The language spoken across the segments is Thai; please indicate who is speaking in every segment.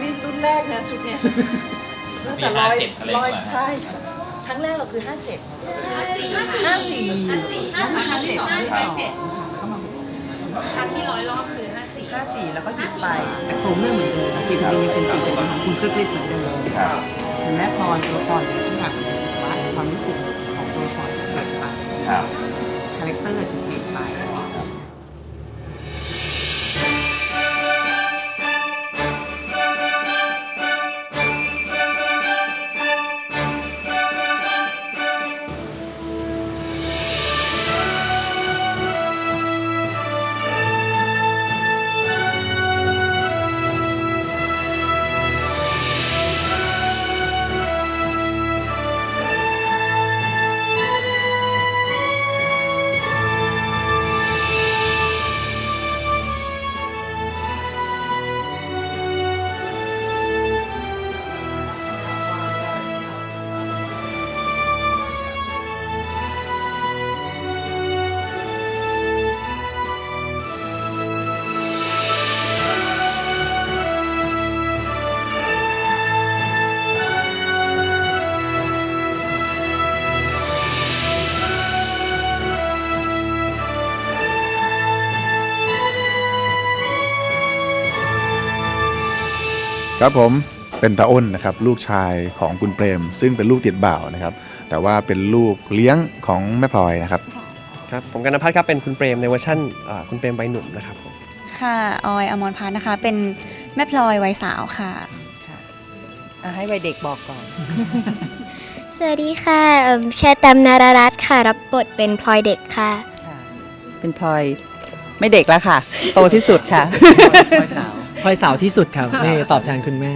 Speaker 1: นี่รุ่นแรกนะชุดเนี้ยตั้ง
Speaker 2: ปี
Speaker 1: แต่ร้อย
Speaker 2: 57อะไร
Speaker 1: ร้อย
Speaker 2: ประมาณนั้น
Speaker 1: ใช่ครั้งแรกเราคือ 57
Speaker 3: ห้าสี่
Speaker 1: ห้าสี่
Speaker 3: ห้าสี่
Speaker 1: ห้าสี่ห้าเจ็ด
Speaker 3: ห้า
Speaker 1: ห้า
Speaker 3: เจ็ด
Speaker 1: เข้ามา
Speaker 3: ครั้งที่ร้อยรอบคือห้าสี่
Speaker 1: ห้าสี่แล้วก็หยุดไป
Speaker 4: แต่โครงเรื่องเหมือนเดิมสีแผ่นดินยังเป็นสีแผ่นดินของคุณครึกฤทธิ์เหมือนเดิม
Speaker 2: ครับ
Speaker 4: เห็นแม่พรตัวละครทุกอย่างมันเป็นว่าความรู้สึกของตัวละครจะเปลี่ยนไป
Speaker 2: ครับ
Speaker 4: คาแรคเตอร์จะ
Speaker 5: ครับผมเป็นตาอ้นนะครับลูกชายของคุณเปรม ซึ่งเป็นลูกติดบ่าวนะครับ แต่ว่าเป็นลูกเลี้ยงของแม่พลอยนะครับ
Speaker 6: ครับผมกันพัฒน์ครับเป็นคุณเปรมในเวอร์ชันอ่าคุณเปรมวัยหนุ่มนะครับผม
Speaker 7: ค่ะออยอมรพัฒน์นะคะ เป็นแม่พลอยวัยสาวค่ะ
Speaker 1: อะให้วัยเด็กบอกก่อน
Speaker 8: สวัสดีค่ะเอิ่มแชร์แตมนารารัตน์ค่ะ รับบทเป็นพลอยเด็กค่ะ
Speaker 4: เป็นพลอยไม่เด็กแล้วค่ะ โตที่สุดค่ะ
Speaker 9: พลอยสาว พลอยสาวที่สุดครับนี่ตอบแทนคุณแม่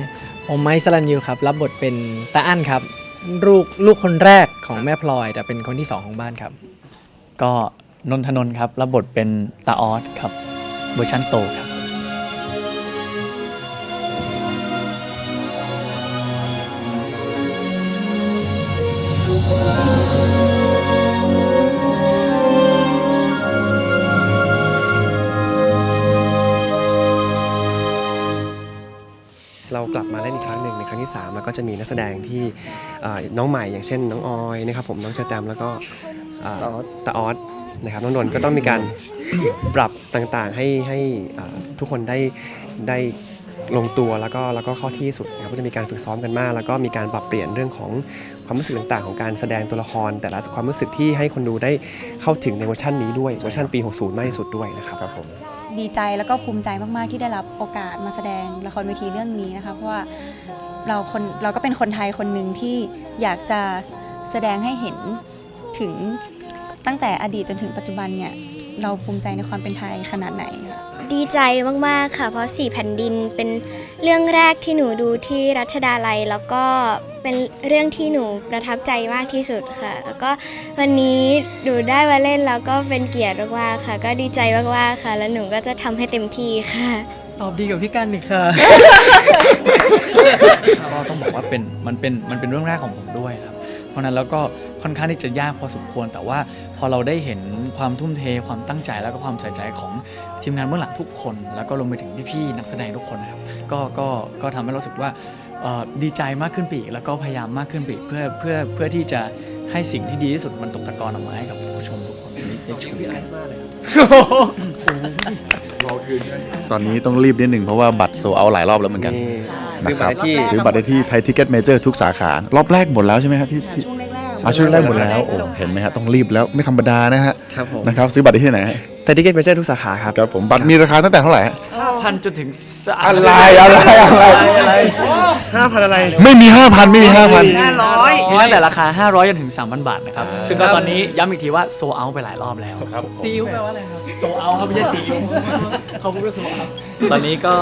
Speaker 9: ผมไมค์สลันยูครับ รับบทเป็นตาอั้นครับ ลูกลูกคนแรกของแม่พลอย แต่เป็นคนที่สองของบ้านครับ
Speaker 10: ก็นนทนนท์ครับ รับบทเป็นตาออสครับเวอร์ชันโตครับ
Speaker 6: กลับมาเล่นอีกครั้งหนึ่งในครั้งที่ 3 แล้วก็จะมีนักแสดงที่น้องใหม่อย่างเช่น น้องออยนะครับผมน้องเชาแตมแล้วก็อ่าตาออสนะครับน้องนนท์ก็ต้องมีการปรับต่างๆให้ให้ทุกคนได้ได้ ลงตัวแล้วก็แล้วก็เข้าที่สุดนะครับก็จะมีการฝึกซ้อมกันมาก แล้วก็มีการปรับเปลี่ยนเรื่องของความรู้สึกต่างๆ ของการแสดงตัวละคร แต่ละความรู้สึกที่ให้คนดูได้เข้าถึงในเวอร์ชันนี้ด้วยเวอร์ชันปี 60 มากที่สุดด้วยนะครับ
Speaker 5: ครับผม
Speaker 7: ดีใจแล้วก็ภูมิใจมากๆที่ได้รับโอกาสมาแสดงละครเวทีเรื่องนี้นะคะเพราะว่าเราคนเราก็เป็นคนไทยคนหนึ่งที่อยากจะแสดงให้เห็นถึงตั้งแต่อดีตจนถึงปัจจุบันเนี่ยเราภูมิใจในความเป็นไทยขนาดไหนค่ะ
Speaker 8: ดีใจมาก ๆ ค่ะ เพราะสี่แผ่นดินเป็นเรื่องแรกที่หนูดูที่รัชดาลัย แล้วก็เป็นเรื่องที่หนูประทับใจมากที่สุดค่ะ แล้วก็วันนี้หนูได้มาเล่นแล้วก็เป็นเกียรติมากๆค่ะ ก็ดีใจมากๆค่ะ แล้วหนูก็จะทำให้เต็มที่ค่ะ
Speaker 9: ตอบดีกับพี่กันอีกค่ะ
Speaker 10: ก็ต้องบอกว่าเป็นมันเป็นมันเป็นเรื่องแรกของผมด้วยครับเพ ราะนั้นแล้วก็ค่อนข้างที่จะยากพอสมควร แต่ว่าพอเราได้เห็นความทุ่มเทความตั้งใจแล้วก็ความใส่ใจของทีมงานเบื้องหลังทุกคน แล้วก็รวมไปถึงพี่ๆนักแสดงทุกคนนะครับก็ก็ก็ทำให้เรารู้สึกว่าดีใจมากขึ้นไปอีกแล้วก็พยายามมากขึ้นไปอีกเพื่อเพื่อเพื่อที่จะให้สิ่งที่ดีที่สุดมันตกตะกอนออกมาให้กับผู้ชมทุก คนได้ได้ชมกัน
Speaker 5: ตอนนี้ต้องรีบนิดหนึ่งเพราะว่าบัตรโซเอาหลายรอบแล้วเหมือนกัน
Speaker 6: นี่ซื้
Speaker 5: นะ
Speaker 6: อ
Speaker 5: ค
Speaker 6: บั
Speaker 5: รั
Speaker 6: ตรได้ที่
Speaker 5: ซื้อบัตรได้ที่ไทยทิกเก็ตเมเจอร์ทุกสาขารอบแรกหมดแล้วใช่ไหมครับที่ที่
Speaker 4: ช่วงแรกๆ
Speaker 5: เอาช่วงแรกหมดแล้วโอ้เห็นไหมฮะต้องรีบแล้วไม่ธรรมดานะฮะ
Speaker 6: ครับผม
Speaker 5: นะครับซื้อบัตรได้ที่ไหนฮะ
Speaker 6: ไทยทิเก็ตเมเจอร์ทุกสาขาครับ
Speaker 5: ครับผมบัตรมีราคาตั้งแต่เท่าไหร่ฮะ
Speaker 10: 5,000จนถึงสาม
Speaker 5: อะไรอะไรอะไร
Speaker 6: ห้าพันอะไร
Speaker 5: ไม่มีห้าพันไม่มีห้าพัน
Speaker 4: ห้าร้อย
Speaker 10: มีตั้งแต่ราคา 500จนถึง 3,000 บาทนะครับ ซึ่งก็ตอนนี้ย้ำอีกทีว่าโซเอาไปหลายรอบแล้ว
Speaker 5: ครับ
Speaker 9: ซีอิ๊วแปลว่าอะไรครับ
Speaker 10: โซเอาครับไม่ใช่ซีอิ๊วเขาพูดว่าโซเอาตอนนี้ก็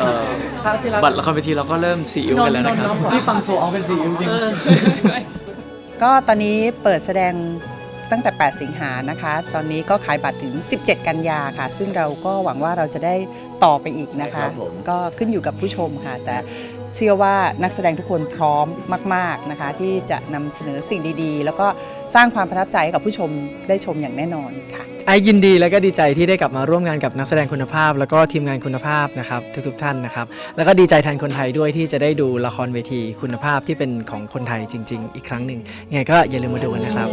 Speaker 10: เอ่อบัตรละครเวทีเราก็เริ่มซีอิ๊วกันแล้วนะครับ ที่ฟังโซเอาเป็นซีอิ๊วจริง
Speaker 4: ก็ตอนนี้เปิดแสดงตั้งแต่ 8 สิงหานะคะ ตอนนี้ก็ขายบัตรถึง 17 กันยาค่ะ ซึ่งเราก็หวังว่าเราจะได้ต่อไปอีกนะคะ
Speaker 5: ครับผม
Speaker 4: ก็ขึ้นอยู่กับผู้ชมค่ะ แต่ เชื่อว่านักแสดงทุกคนพร้อมมาก ๆนะคะ ที่จะนำเสนอสิ่งดีๆ แล้วก็สร้างความประทับใจให้กับผู้ชมได้ชมอย่างแน่นอนค่ะ
Speaker 9: ไอยินดีและก็ดีใจที่ได้กลับมาร่วมงานกับนักแสดงคุณภาพ แล้วก็ทีมงานคุณภาพนะครับทุกๆท่านนะครับ แล้วก็ดีใจแทนคนไทยด้วยที่จะได้ดูละครเวทีคุณภาพที่เป็นของคนไทยจริง ๆ อีกครั้งหนึ่งยังไงก็อย่าลืมมาดูกันนะครับ